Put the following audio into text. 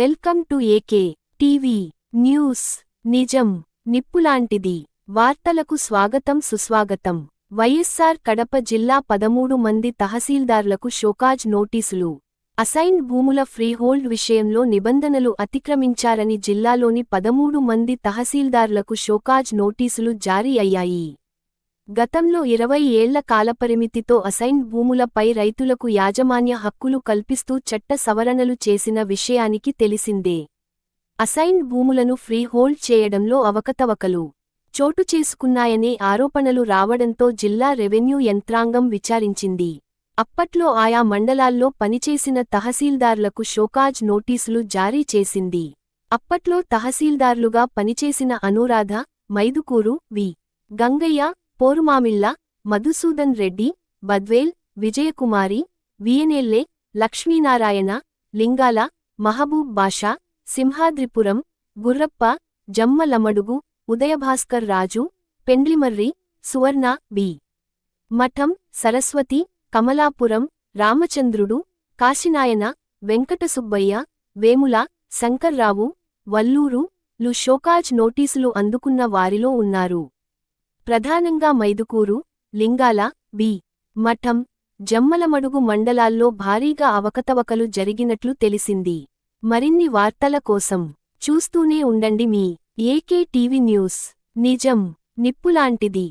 Welcome to A K TV news. నిజం నిప్పులాంటిది. వార్తలకు స్వాగతం సుస్వాగతం. వైఎస్సార్ కడప జిల్లా పదమూడు మంది తహసీల్దార్లకు షోకాజ్ నోటీసులు. అసైన్డ్ భూముల ఫ్రీహోల్డ్ విషయంలో నిబంధనలు అతిక్రమించారని జిల్లాలోని పదమూడు మంది తహసీల్దార్లకు షోకాజ్ నోటీసులు జారీ అయ్యాయి. గతంలో ఇరవై ఏళ్ళ కాలపరిమితితో అసైన్డ్ భూములపై రైతులకు యాజమాన్య హక్కులు కల్పిస్తూ చట్ట సవరణలు చేసిన విషయానికి తెలిసిందే. అసైన్డ్ భూములను ఫ్రీహోల్డ్ చేయడంలో అవకతవకలు. చోటు చేసుకున్నాయనే ఆరోపణలు రావడంతో జిల్లా రెవెన్యూ యంత్రాంగం విచారించింది. అప్పట్లో ఆయా మండలాల్లో పనిచేసిన తహసీల్దార్లకు షోకాజ్ నోటీసులు జారీ చేసింది. అప్పట్లో తహసీల్దార్లుగా పనిచేసిన అనురాధ మైదుకూరు వి. గంగయ్య పోరుమామిళ్ళ మధుసూదన్ రెడ్డి బద్వేల్ విజయకుమారి వియనెల్లే లక్ష్మీనారాయణ లింగాల మహబూబ్ బాషా సింహాద్రిపురం గుర్రప్ప జమ్మలమడుగు ఉదయభాస్కర్ రాజు పెండ్లిమర్రి సువర్ణ బి. మఠం సరస్వతి కమలాపురం రామచంద్రుడు కాశినాయన వెంకటసుబ్బయ్య వేముల శంకర్రావు వల్లూరు లు షోకాజ్ నోటీసులు అందుకున్న వారిలో ఉన్నారు. ప్రధానంగా మైదుకూరు లింగాల బి మఠం జమ్మలమడుగు మండలాల్లో భారీగా అవకతవకలు జరిగినట్లు తెలిసింది. మరిన్ని వార్తల కోసం చూస్తూనే ఉండండి మీ ఏకే టీవీ న్యూస్. నిజం నిప్పులాంటిది.